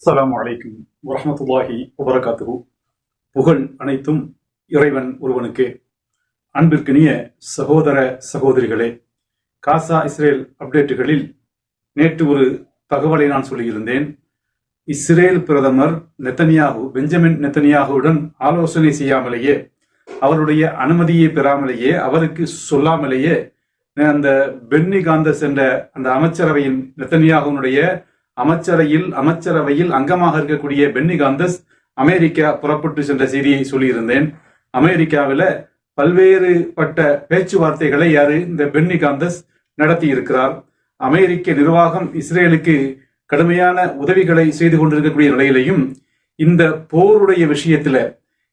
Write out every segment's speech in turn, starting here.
அஸ்லாம் அலைக்கும் வரமத்துல்லாஹி வபரகாத்துஹு. புகழ் அனைத்தும் இறைவன் ஒருவனுக்கே. அன்பிற்கினிய சகோதர சகோதரிகளே காசா இஸ்ரேல் அப்டேட்டுகளில் நேற்று ஒரு தகவலை நான் சொல்லியிருந்தேன். இஸ்ரேல் பிரதமர் நெத்தனியாகு பெஞ்சமின் நெத்தனியாகுவுடன் ஆலோசனை செய்யாமலேயே அவருடைய அனுமதியை பெறாமலேயே அவருக்கு சொல்லாமலேயே அந்த பென்னி காந்தஸ் என்ற அந்த அமைச்சரவையின் நெத்தனியாகுனுடைய அமைச்சரையில் அமைச்சரவையில் அங்கமாக இருக்கக்கூடிய பென்னி காந்தஸ் அமெரிக்கா புறப்பட்டு சென்ற செய்தியை சொல்லியிருந்தேன். அமெரிக்காவில பல்வேறு பட்ட பேச்சுவார்த்தைகளை யாரு இந்த பென்னி காந்தஸ் நடத்தி இருக்கிறார் அமெரிக்க நிர்வாகம் இஸ்ரேலுக்கு கடுமையான உதவிகளை செய்து கொண்டிருக்கக்கூடிய நிலையிலையும் இந்த போருடைய விஷயத்துல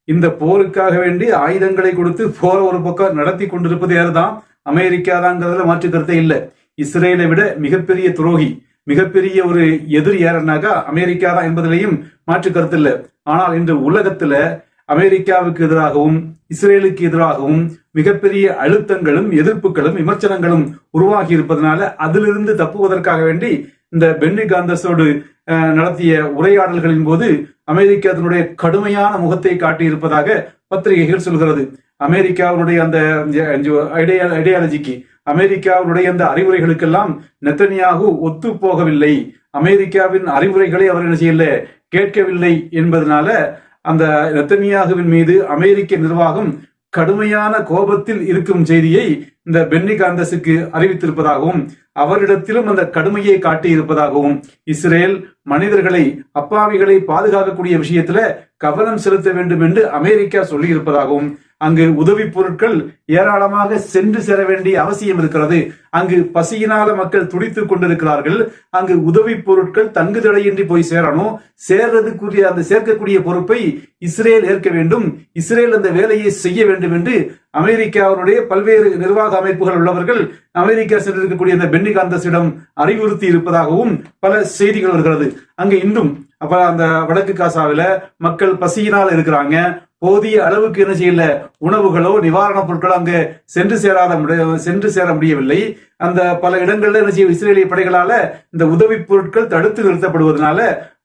இந்த போருக்காக வேண்டி ஆயுதங்களை கொடுத்து போர் ஒரு பக்கம் நடத்தி கொண்டிருப்பது யாருதான்? அமெரிக்கா தாங்கிறதுல மாற்று கருத்தை இல்லை. இஸ்ரேலை விட மிகப்பெரிய துரோகி மிகப்பெரிய ஒரு எதிரி யாருன்னாக்கா அமெரிக்கா தான் என்பதிலையும் மாற்று கருத்து இல்லை ஆனால் இன்று உலகத்துல அமெரிக்காவுக்கு எதிராகவும் இஸ்ரேலுக்கு எதிராகவும் மிகப்பெரிய அழுத்தங்களும் எதிர்ப்புகளும் விமர்சனங்களும் உருவாகி இருப்பதனால அதிலிருந்து தப்புவதற்காக வேண்டி இந்த பென்னி காந்தஸோடு அஹ், நடத்திய உரையாடல்களின் போது அமெரிக்கா அதனுடைய கடுமையான முகத்தை காட்டியிருப்பதாக பத்திரிகைகள் சொல்கிறது. அமெரிக்காவுடைய அந்த ஐடியாலஜிக்கு அமெரிக்காவுடைய அந்த அறிவுரைகளுக்கெல்லாம் நெத்தனியாகு ஒத்து போகவில்லை. அமெரிக்காவின் அறிவுரைகளை அவர் என்ன செய்யல? கேட்கவில்லை என்பதனால அந்த நெத்தனியாகுவின் மீது அமெரிக்க நிர்வாகம் கடுமையான கோபத்தில் இருக்கும் செய்தியை இந்த பென்னி காந்தஸுக்கு அறிவித்திருப்பதாகவும் அவரிடத்திலும் அந்த கடுமையை காட்டியிருப்பதாகவும் இஸ்ரேல் மனிதர்களை அப்பாவிகளை பாதுகாக்கக்கூடிய விஷயத்துல கவனம் செலுத்த வேண்டும் என்று அமெரிக்கா சொல்லியிருப்பதாகவும் அங்கு உதவி பொருட்கள் ஏராளமாக சென்று சேர வேண்டிய அவசியம் இருக்கிறது. அங்கு பசியினால மக்கள் துடித்துக் கொண்டிருக்கிறார்கள். அங்கு உதவி பொருட்கள் தங்குதடையின்றி போய் சேரணும். சேர்றதுக்குரிய அந்த சேர்க்கக்கூடிய பொறுப்பை இஸ்ரேல் ஏற்க வேண்டும். இஸ்ரேல் அந்த வேலையை செய்ய வேண்டும் என்று அமெரிக்காவுடைய பல்வேறு நிர்வாக அமைப்புகள் உள்ளவர்கள் அமெரிக்கா சென்றிருக்கக்கூடிய அந்த பென்னி காந்தஸிடம் அறிவுறுத்தி இருப்பதாகவும் பல செய்திகள் வருகிறது. அங்கு இன்றும் அப்ப அந்த வடக்கு காசாவில மக்கள் பசியினால் இருக்கிறாங்க. போதிய அளவுக்கு என்ன செய்யல? உணவுகளோ நிவாரணப் பொருட்களோ அங்கு சென்று சேராத சென்று சேர முடியவில்லை. அந்த பல இடங்கள்ல என்ன செய்ய இஸ்ரேலிய படைகளால இந்த உதவி பொருட்கள் தடுத்து நிறுத்தப்படுவதனால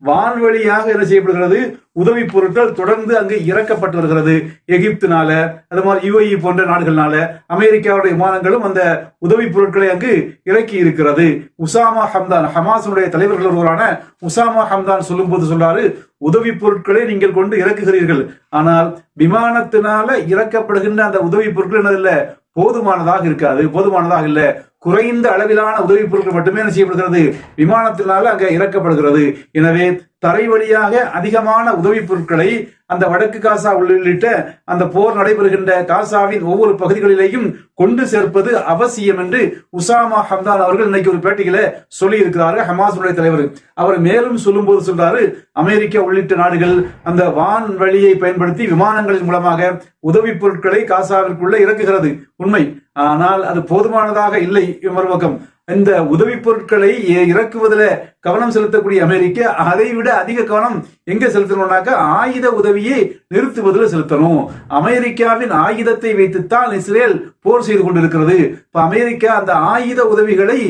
வான்வழியாக என்ன செய்யப்படுகிறது? உதவி பொருட்கள் தொடர்ந்து அங்கு இறக்கப்பட்டு வருகிறது. எகிப்தினால அது மாதிரி யுஏஇ போன்ற நாடுகள்னால அமெரிக்காவுடைய விமானங்களும் அந்த உதவி பொருட்களை அங்கு இறக்கி இருக்கிறது. உசாமா ஹம்தான் ஹமாசனுடைய தலைவர்கள் ஒருவரான உசாமா ஹம்தான் சொல்லும்போது சொல்றாரு உதவி பொருட்களை நீங்கள் கொண்டு இறக்குகிறீர்கள். ஆனால் விமானத்தினால இறக்கப்படுகின்ற அந்த உதவி பொருட்கள் என்னதில்ல? போதுமானதாக இருக்காது. போதுமானதாக இல்லை. குறைந்த அளவிலான உதவி பொருட்கள் மட்டுமே என்ன செய்யப்படுகிறது? விமானத்தினால அங்க இறக்கப்படுகிறது. எனவே தரை வழியாக அதிகமான உதவி பொருட்களை அந்த வடக்கு காசா உள்ளிட்ட அந்த போர் நடைபெறுகின்ற காசாவின் ஒவ்வொரு பகுதிகளிலேயும் கொண்டு சேர்ப்பது அவசியம் என்று உசாமா ஹம்தான் அவர்கள் இன்னைக்கு ஒரு பேட்டியில சொல்லி இருக்கிறாரு ஹமாசுடைய தலைவர். அவர் மேலும் சொல்லும்போது சொல்றாரு அமெரிக்கா உள்ளிட்ட நாடுகள் அந்த வான் வழியை பயன்படுத்தி விமானங்களின் மூலமாக உதவி பொருட்களை காசாவிற்குள்ள இறக்குகிறது. உண்மை. ஆனால் அது போதுமானதாக இல்லை மறுபக்கம். இந்த உதவி பொருட்களை இ- இறக்குவதில் கவனம் செலுத்தக்கூடிய அமெரிக்கா அதை விட அதிக கவனம் எங்க செலுத்தணும்னாக்க ஆயுத உதவியை நிறுத்துவதில் செலுத்தணும். அமெரிக்காவின் ஆயுதத்தை வைத்துத்தான் இஸ்ரேல் போர் செய்து கொண்டிருக்கிறது. இப்ப அமெரிக்கா அந்த ஆயுத உதவிகளை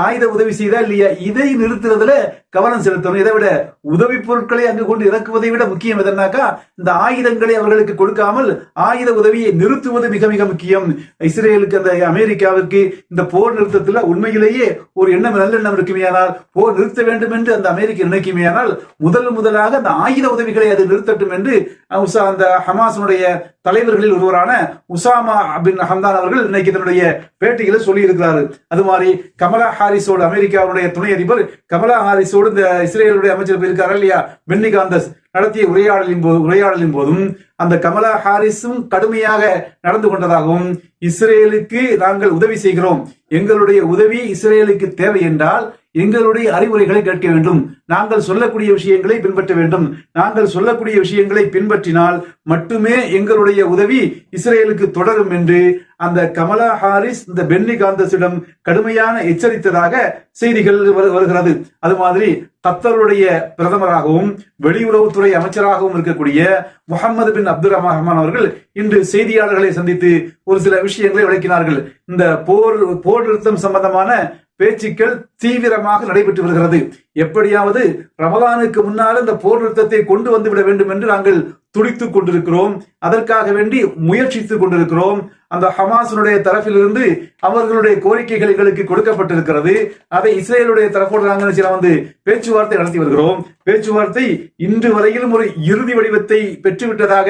ஆயுத உதவி செய்தா இல்லையா? இதை நிறுத்துறதுல கவனம் செலுத்தணும். இதை விட உதவி பொருட்களை அங்கு கொண்டு இறக்குவதை விட முக்கியம் எதனாக்கா இந்த ஆயுதங்களை அவர்களுக்கு கொடுக்காமல் ஆயுத உதவியை நிறுத்துவது மிக மிக முக்கியம். இஸ்ரேலுக்கு அந்த அமெரிக்காவிற்கு இந்த போர் நிறுத்தத்துல உண்மையிலேயே ஒரு எண்ணம் நல்லெண்ணம் இருக்குமேயானால் போர் நிறுத்த வேண்டும் என்று அந்த அமெரிக்க நினைக்குமேயானால் முதல் முதலாக அந்த ஆயுத உதவிகளை அது நிறுத்தட்டும் என்று உசா- அந்த ஹமாசனுடைய தலைவர்களில் ஒருவரான உசாமா பின் ஹம்தான் அவர்கள் இன்னைக்கு தன்னுடைய பேட்டிகளை சொல்லி இருக்கிறாரு அது மாதிரி கமல் ஹாரிஸோடு அமெரிக்காவுடைய துணை அதிபர் கமலா ஹாரிஸோடு இந்த இஸ்ரேலுடைய அமைச்சர் போயிருக்காரு இல்லையா? பென்னி காந்தஸ் நடத்திய உரையாடலின் போது உரையாடலின் போதும் அந்த கமலா ஹாரிஸும் கடுமையாக நடந்து கொண்டதாகவும் இஸ்ரேலுக்கு நாங்கள் உதவி செய்கிறோம். எங்களுடைய உதவி இஸ்ரேலுக்கு தேவை என்றால் எங்களுடைய அறிவுரைகளை கேட்க வேண்டும். நாங்கள் சொல்லக்கூடிய விஷயங்களை பின்பற்ற வேண்டும். நாங்கள் சொல்லக்கூடிய விஷயங்களை பின்பற்றினால் மட்டுமே எங்களுடைய உதவி இஸ்ரேலுக்கு தொடரும் என்று அந்த கமலா ஹாரிஸ் இந்த பென்னி காந்தஸிடம் கடுமையான எச்சரித்ததாக செய்திகள் வரு- வருகிறது. அது மாதிரி கத்தருடைய பிரதமராகவும் வெளியுறவுத்துறை அமைச்சராகவும் இருக்கக்கூடிய முகமது பின் அப்துல் ரஹ்மான் அவர்கள் இன்று செய்தியாளர்களை சந்தித்து ஒரு சில விஷயங்களை விளக்கினார்கள். இந்த போர் போர் நிறுத்தம் சம்பந்தமான பேச்சுக்கள் தீவிரமாக நடைபெற்று வருகிறது. எப்படியாவது ரமலானுக்கு முன்னால் இந்த போர் நிறுத்தத்தை கொண்டு வந்து விட வேண்டும் என்று நாங்கள் துடித்துக் கொண்டிருக்கிறோம். அதற்காக வேண்டி முயற்சித்துக் கொண்டிருக்கிறோம். அந்த ஹமாஸினுடைய தரப்பிலிருந்து அவர்களுடைய கோரிக்கைகள் எங்களுக்கு கொடுக்கப்பட்டிருக்கிறது. அதை இஸ்ரேலுடைய தரப்போடு நாங்கள் சில வந்து பேச்சுவார்த்தை நடத்தி வருகிறோம். பேச்சுவார்த்தை இன்று வரையிலும் ஒரு இறுதி வடிவத்தை பெற்றுவிட்டதாக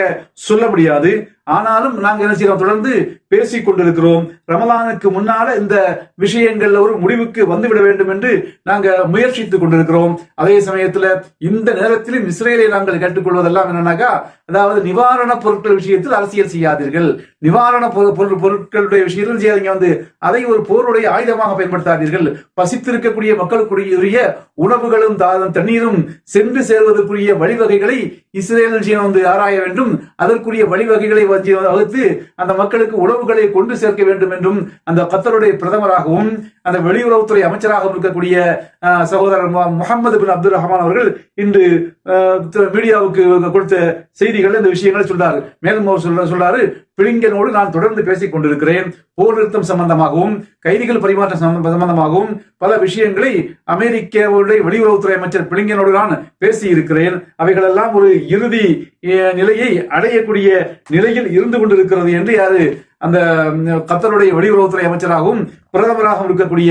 சொல்ல முடியாது. ஆனாலும் நாங்கள் என்ன செய்யறோம் தொடர்ந்து பேசிக் கொண்டிருக்கிறோம். ரமலானுக்கு முன்னால இந்த விஷயங்கள்ல ஒரு முடிவுக்கு வந்துவிட வேண்டும் என்று நாங்க முயற்சித்துக் கொண்டிருக்கிறோம். அதே சமயத்துல இந்த நேரத்திலும் இஸ்ரேலை நாங்கள் கேட்டுக்கொள்வதெல்லாம் என்னன்னாக்கா அதாவது நிவாரண பொருட்கள் விஷயத்தில் அரசியல் செய்யாதீர்கள். நிவாரண பொரு- பொருள் பொருட்களுடைய விஷயத்தில் நீங்க வந்து அதை ஒரு போருடைய ஆயுதமாக பயன்படுத்தாதீர்கள். பசித்திருக்கக்கூடிய மக்களுக்குரிய உணவுகளும் தா- தண்ணீரும் சென்று சேர்வதற்குரிய வழிவகைகளை இஸ்ரேல் வந்து ஆராய வேண்டும். அதற்குரிய வழிவகைகளை வகுத்து அந்த மக்களுக்கு உணவுகளை கொண்டு சேர்க்க வேண்டும் என்றும் அந்த கத்தருடைய பிரதமராகவும் அந்த வெளியுறவுத்துறை அமைச்சராகவும் இருக்கக்கூடிய சகோதரர் முகமது பின் அப்துல் ரஹ்மான் அவர்கள் இன்று மீடியாவுக்கு கொடுத்த செய்திகள் இந்த விஷயங்களை சொல்றாரு. மேலும் அவர் சொல்ற சொல்றாரு பிளிங்கனோடு நான் தொடர்ந்து பேசிக் கொண்டிருக்கிறேன். போர் நிறுத்தம் சம்பந்தமாகவும் கைதிகள் பரிமாற்றம் சம்பந்தமாகவும் பல விஷயங்களை அமெரிக்காவுடைய வெளியுறவுத்துறை அமைச்சர் பிளிங்கனோடு நான் பேசி இருக்கிறேன் அவைகளெல்லாம் ஒரு இறுதி நிலையை அடையக்கூடிய நிலையில் இருந்து கொண்டிருக்கிறது என்று யாரு அந்த கத்தருடைய வெளியுறவுத்துறை அமைச்சராகவும் பிரதமராகவும் இருக்கக்கூடிய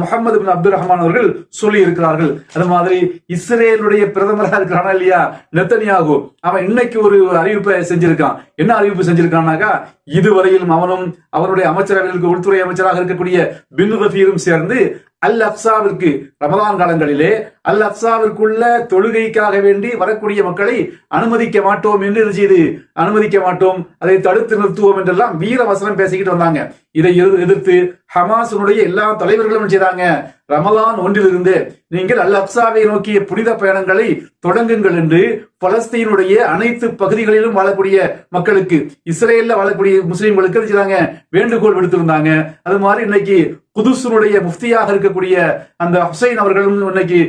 முகமது பின் அப்துல் ரஹ்மான் அவர்கள் சொல்லி இருக்கிறார்கள் அது மாதிரி இஸ்ரேலுடைய பிரதமராக இருக்கிறானா இல்லையா? நெத்தனியாகு. அவன் இன்னைக்கு ஒரு அறிவிப்பை செஞ்சிருக்கான். என்ன அறிவிப்பு செஞ்சிருக்கான்னாக்கா இதுவரையிலும் அவனும் அவருடைய அமைச்சரவைகளுக்கு உள்துறை அமைச்சராக இருக்கக்கூடிய பின் ரஃபீரும் சேர்ந்து அல் அப்சாவிற்கு ரமதான் காலங்களிலே அல் அப்சாவிற்குள்ள தொழுகைக்காக வேண்டி வரக்கூடிய மக்களை அனுமதிக்க மாட்டோம் என்று செய்து அனுமதிக்க மாட்டோம். அதை தடுத்து நிறுத்துவோம் என்றெல்லாம் வீர வசனம் பேசிக்கிட்டு வந்தாங்க. இதை எதிர்- எதிர்த்து ஹமாசனுடைய எல்லா தலைவர்களும் செய்தாங்க? ரமலான் ஒன்றிலிருந்து நீங்கள் அல் அப்சாவை நோக்கிய புனித பயணங்களை தொடங்குங்கள் என்று பலஸ்தீனுடைய அனைத்து பகுதிகளிலும் வாழக்கூடிய மக்களுக்கு இஸ்ரேல்ல வாழக்கூடிய முஸ்லீம்களுக்கு என்ன வேண்டுகோள் விடுத்திருந்தாங்க. அது மாதிரி இன்னைக்கு குதுசுனுடைய முஃப்தியாக இருக்கக்கூடிய அந்த ஹுசைன் அவர்களும் இன்னைக்கு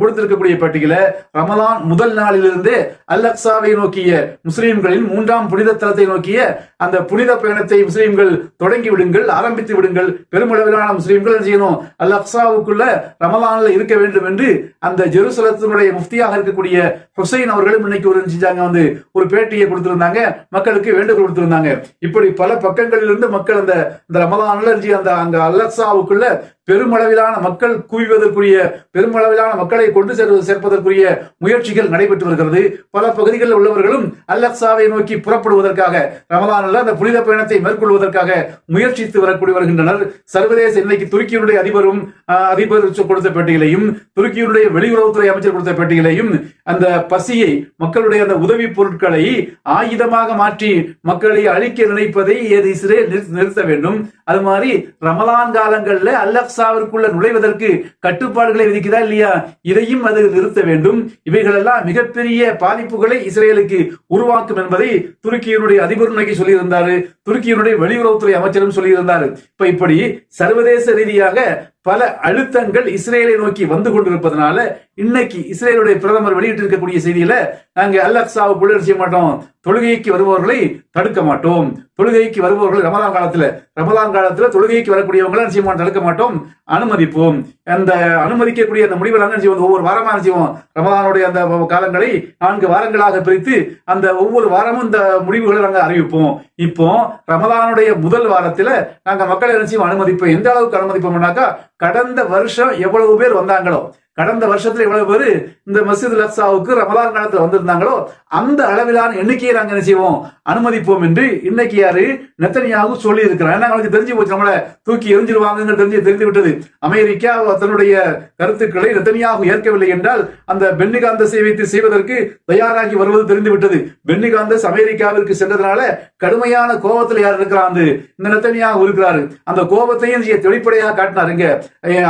கொடுத்திருக்கக்கூடிய பட்டியல ரமலான் முதல் நாளிலிருந்து அல் அக்சாவை நோக்கிய முஸ்லீம்களின் மூன்றாம் புனித தலத்தை நோக்கிய அந்த புனித பயணத்தை முஸ்லீம்கள் தொடங்கி விடுங்கள் ஆரம்பித்து விடுங்கள். பெருமளவிலான முஸ்லீம்கள் செய்யணும்? அல் அக்சாவு அக்ஸாவுக்குள்ள ரமலான்ல இருக்க வேண்டும் என்று அந்த ஜெருசலத்தினுடைய முஃப்தியாக இருக்கக்கூடிய ஹுசைன் அவர்களும் இன்னைக்கு ஒரு செஞ்சாங்க வந்து ஒரு பேட்டியை கொடுத்திருந்தாங்க. மக்களுக்கு வேண்டுகோள் கொடுத்திருந்தாங்க. இப்படி பல பக்கங்களிலிருந்து மக்கள் அந்த இந்த ரமலான்ல அந்த அங்க அல்லசாவுக்குள்ள பெருமளவிலான மக்கள் குவிவதற்குரிய பெருமளவிலான மக்களை கொண்டு சேர்வது சேர்ப்பதற்குரிய முயற்சிகள் நடைபெற்று வருகிறது. பல பகுதிகளில் உள்ளவர்களும் அல்லக்சாவை நோக்கி புறப்படுவதற்காக ரமலானில் அந்த புனித பயணத்தை மேற்கொள்வதற்காக முயற்சித்து வரக்கூடிய வருகின்றனர். சர்வதேச இன்னைக்கு துருக்கியினுடைய அதிபரும் அதிபர் கொடுத்த பேட்டிகளையும் துருக்கியினுடைய வெளியுறவுத்துறை அமைச்சர் கொடுத்த பேட்டிகளையும் அந்த பசியை மக்களுடைய அந்த உதவி பொருட்களை ஆயுதமாக மாற்றி மக்களை அழிக்க நினைப்பதை இஸ்ரேல் நிறுத்த- நிறுத்த வேண்டும். அது மாதிரி ரமலான் காலங்களில் காலங்கள்ல காசாவிற்குள்ள நுழைவதற்கு கட்டுப்பாடுகளை விதிக்குதா இல்லையா? இதையும் அது நிறுத்த வேண்டும். இவைகளெல்லாம் மிகப்பெரிய பாதிப்புகளை இஸ்ரேலுக்கு உருவாக்கும் என்பதை துருக்கியினுடைய அதிபர் இன்னைக்கு சொல்லியிருந்தாரு. துருக்கியினுடைய வெளியுறவுத்துறை அமைச்சரும் சொல்லியிருந்தாரு. இப்ப இப்படி சர்வதேச ரீதியாக பல அழுத்தங்கள் இஸ்ரேலை நோக்கி வந்து கொண்டிருப்பதனால இன்னைக்கு இஸ்ரேலுடைய பிரதமர் வெளியிட்டிருக்கக்கூடிய செய்தியில நாங்க அல்-அக்ஸாவுக்குள்ள செய்ய மாட்டோம் தொழுகைக்கு வருபவர்களை தடுக்க மாட்டோம். தொழுகைக்கு வருபவர்கள் ரமலான் காலத்துல ரமதான் காலத்துல தொழுகைக்கு வரக்கூடியவங்களை செய்ய மாட்டோம் தடுக்க மாட்டோம் அனுமதிப்போம். அந்த அனுமதிக்கக்கூடிய அந்த முடிவை நாங்கள் என்ன செய்வோம்? ஒவ்வொரு வாரமாக செய்வோம்? ரமதானுடைய அந்த காலங்களை நான்கு வாரங்களாக பிரித்து அந்த ஒவ்வொரு வாரமும் இந்த முடிவுகளை நாங்கள் அறிவிப்போம். இப்போ ரமலானுடைய முதல் வாரத்துல நாங்க மக்களை என்ன செய்வோம்? அனுமதிப்போம். எந்த அளவுக்கு அனுமதிப்போம்னாக்கா கடந்த வருஷம் எவ்வளவு பேர் வந்தாங்களோ கடந்த வருஷத்துல எவ்வளவு பேர் இந்த மசித் லக்ஸாவுக்கு ரமலான் காலத்துல வந்திருந்தாங்களோ அந்த அளவிலான எண்ணிக்கையை நாங்க என்ன செய்வோம்? அனுமதிப்போம் என்று இன்னைக்கு யாரு நெத்தனியாகு சொல்லி இருக்கிறார் ஏன்னா அவங்களுக்கு தெரிஞ்சு போச்சு நம்மள தூக்கி எரிஞ்சிருவாங்க தெரிஞ்சு தெரிந்து விட்டது. அமெரிக்கா தன்னுடைய கருத்துக்களை நெத்தனியாகு ஏற்கவில்லை என்றால் அந்த பென்னிகாந்த சேவைத்து செய்வதற்கு தயாராகி வருவது தெரிந்து விட்டது. பென்னிகாந்தஸ் அமெரிக்காவிற்கு சென்றதுனால கடுமையான கோபத்தில் யார் இருக்கிறாங்க இந்த நெத்தனியாக இருக்கிறாரு. அந்த கோபத்தையும் வெளிப்படையாக காட்டினாருங்க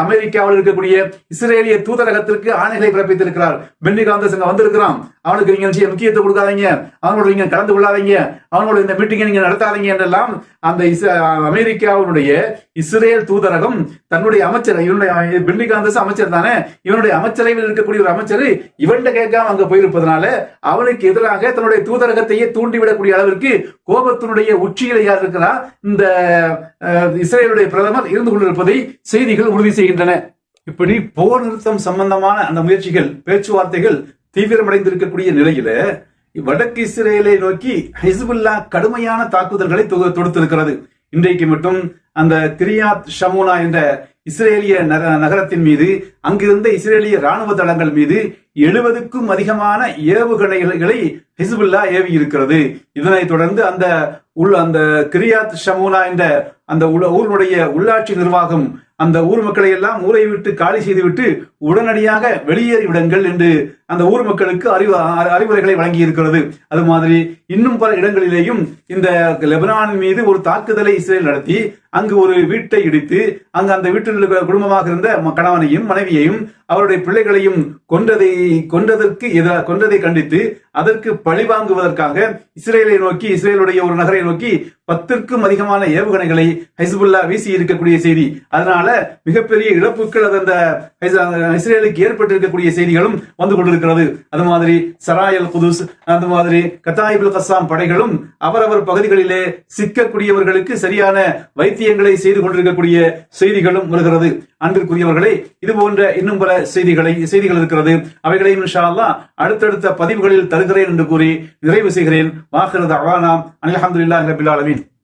அமெரிக்காவில் இருக்கக்கூடிய இஸ்ரேலிய தூதர் தூதரகத்திற்கு ஆணைகளை பிறப்பித்திருக்கிறார். பென்னி காந்தஸ் வந்திருக்கிறான். அவனுக்கு நீங்க நிச்சயம் முக்கியத்துவம் கொடுக்காதீங்க. அவனோட நீங்க கலந்து கொள்ளாதீங்க. அவனோட இந்த மீட்டிங்கை நீங்க நடத்தாதீங்க என்றெல்லாம் அந்த இஸ்- இஸ்ரேல் தூதரகம் தன்னுடைய அமைச்சர் இவனுடைய பென்னிகாந்தஸ் அமைச்சர் தானே இவனுடைய அமைச்சரவையில் இருக்கக்கூடிய ஒரு அமைச்சர் இவன்கிட்ட கேட்காம அங்க போயிருப்பதனால அவனுக்கு எதிராக தன்னுடைய தூதரகத்தையே தூண்டிவிடக்கூடிய அளவிற்கு கோபத்தினுடைய உச்சியில யார் இருக்கிறா? இந்த இஸ்ரேலுடைய பிரதமர் இருந்து கொண்டிருப்பதை செய்திகள் உறுதி செய்கின்றன. இப்படி போர் நிறுத்தம் சம்பந்தமான அந்த முயற்சிகள் பேச்சுவார்த்தைகள் தீவிரமடைந்திருக்கக்கூடிய நிலையில வடக்கு இஸ்ரேலை நோக்கி ஹிஸ்புல்லா கடுமையான தாக்குதல்களை தொடுத்திருக்கிறது. இன்றைக்கு மட்டும் அந்த கிரியாத் ஷமுனா என்ற இஸ்ரேலிய நகரத்தின் மீது அங்கிருந்த இஸ்ரேலிய ராணுவ தளங்கள் மீது எழுபதுக்கும் அதிகமான ஏவுகணைகளை ஹிஸ்புல்லா ஏவி இருக்கிறது இதனைத் தொடர்ந்து அந்த உள் அந்த கிரியாத் ஷமூனா என்ற அந்த ஊருடைய உள்ளாட்சி நிர்வாகம் அந்த ஊர் மக்களை எல்லாம் ஊரை விட்டு காலி செய்துவிட்டு உடனடியாக வெளியேறிவிடுங்கள் என்று அந்த ஊர் மக்களுக்கு அறிவு அறிவுரைகளை வழங்கி இருக்கிறது அது மாதிரி இன்னும் பல இடங்களிலேயும் இந்த லெபனான் மீது ஒரு தாக்குதலை இஸ்ரேல் நடத்தி அங்கு ஒரு வீட்டை இடித்து அங்கு அந்த வீட்டில் இருக்கிற குடும்பமாக இருந்த கணவனையும் மனைவியையும் அவருடைய பிள்ளைகளையும் கொன்றதை கொன்றதற்கு எதிராக கொன்றதை கண்டித்து அதற்கு பழி வாங்குவதற்காக இஸ்ரேலை நோக்கி இஸ்ரேலுடைய ஒரு நகரை நோக்கி பத்திற்கும் அதிகமான ஏவுகணைகளை ஹைஸ்புல்லா வீசி இருக்கக்கூடிய செய்தி. அதனால மிகப்பெரிய இழப்புகள் அந்த இஸ்ரேலுக்கு ஏற்பட்டிருக்கக்கூடிய செய்திகளும் வந்து கொண்டிருக்கிறது. அது மாதிரி சராயல் குதுஸ் அந்த மாதிரி கத்தாயிபுல் கசாம் படைகளும் அவரவர் பகுதிகளிலே சிக்கக்கூடியவர்களுக்கு சரியான வைத்தியங்களை செய்து கொண்டிருக்கக்கூடிய செய்திகளும் வருகிறது. அன்பிற்குரியவர்களே இது போன்ற இன்னும் பல செய்திகளை செய்திகள் இருக்கிறது. அவைகளையும் இன்ஷா அல்லாஹ் அடுத்தடுத்த பதிவுகளில் தருகிறேன் என்று கூறி நிறைவு செய்கிறேன். வாஹிரத் அவானாம் அல்ஹம்துலில்லாஹி ரபில் ஆலமின்.